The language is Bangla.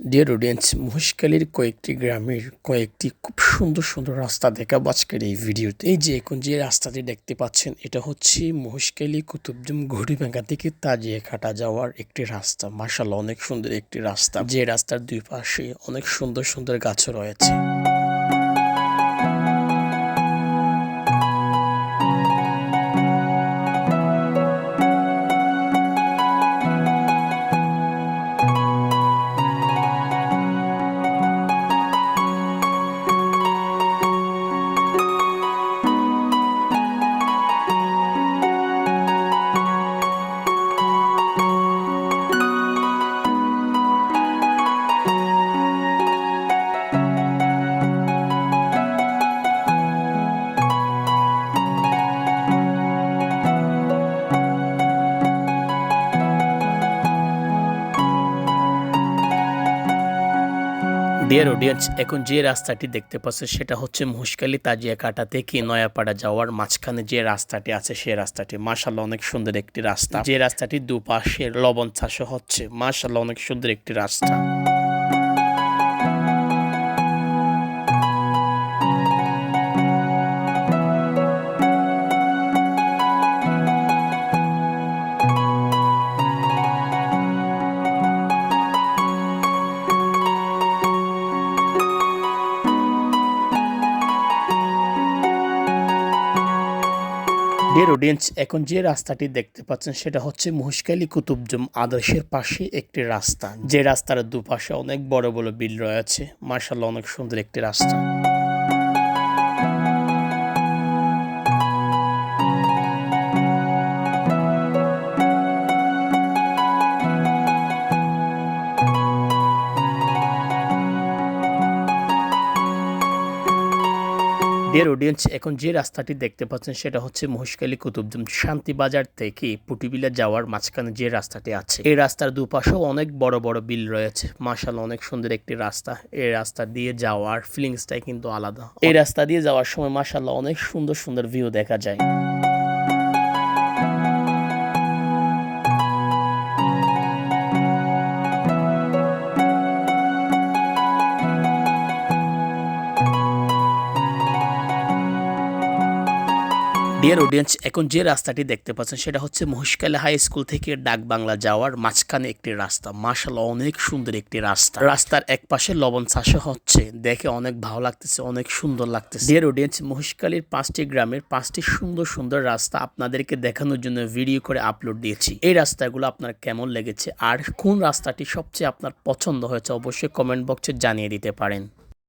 ডিয়ার অডিয়েন্স মহিষকালীর কয়েকটি গ্রামের কয়েকটি খুব সুন্দর সুন্দর রাস্তা দেখাবো আজকের এই ভিডিওতে। এই যে এখন যে রাস্তাটি দেখতে পাচ্ছেন, এটা হচ্ছে মহিষকালী কুতুবজম ঘড়িভাঙ্গা থেকে তাজিয়া খাটা যাওয়ার একটি রাস্তা। মার্শাল অনেক সুন্দর একটি রাস্তা। যে রাস্তার দুই পাশে অনেক সুন্দর সুন্দর গাছ রয়েছে। ডিয়ার অডিয়েন্স এখন যে রাস্তাটি দেখতে পাচ্ছে সেটা হচ্ছে মুশকালি তাজিয়া কাটা থেকে নয়াপাড়া যাওয়ার মাঝখানে যে রাস্তাটি আছে সে রাস্তাটি। মার্শাল্লাহ অনেক সুন্দর একটি রাস্তা। যে রাস্তাটি দুপাশে লবণ চাষও হচ্ছে। মার্শাল্লাহ অনেক সুন্দর একটি রাস্তা। ডিয়ার অডিয়েন্স এখন যে রাস্তাটি দেখতে পাচ্ছেন, সেটা হচ্ছে মহিষকালী কুতুবজম আদর্শের পাশে একটি রাস্তা। যে রাস্তার দুপাশে অনেক বড় বড় বিল রয়েছে। মার্শাল্লাহ অনেক সুন্দর একটি রাস্তা। ডিয়ার অডিয়েন্স এখন যে রাস্তাটি দেখতে পাচ্ছেন সেটা হচ্ছে মহিষকালী কুতুবজম শান্তিবাজার থেকে পুটিবিলা যাওয়ার মাঝখানে যে রাস্তাটি আছে। এই রাস্তার দুপাশেও অনেক বড় বড় বিল রয়েছে। মার্শাল অনেক সুন্দর একটি রাস্তা। এই রাস্তা দিয়ে যাওয়ার ফিলিংসটাই কিন্তু আলাদা। এই রাস্তা দিয়ে যাওয়ার সময় মার্শাল অনেক সুন্দর সুন্দর ভিউ দেখা যায়। ডিয়ার অডিয়েন্স এখন যে রাস্তাটি দেখতে পাচ্ছেন, সেটা হচ্ছে মহিষকালে হাই স্কুল থেকে ডাক বাংলা যাওয়ার মাঝখানে একটি রাস্তা। মার্শাল অনেক সুন্দর একটি রাস্তা। রাস্তার এক পাশে লবণ চাষে হচ্ছে। দেখে অনেক ভালো লাগতেছে, অনেক সুন্দর লাগতেছে। ডিয়ার অডিয়েন্স মহিষকালীর পাঁচটি গ্রামের পাঁচটি সুন্দর সুন্দর রাস্তা আপনাদেরকে দেখানোর জন্য ভিডিও করে আপলোড দিয়েছি। এই রাস্তাগুলো আপনার কেমন লেগেছে? আর কোন রাস্তাটি সবচেয়ে আপনার পছন্দ হয়েছে? অবশ্যই কমেন্ট বক্সে জানিয়ে দিতে পারেন।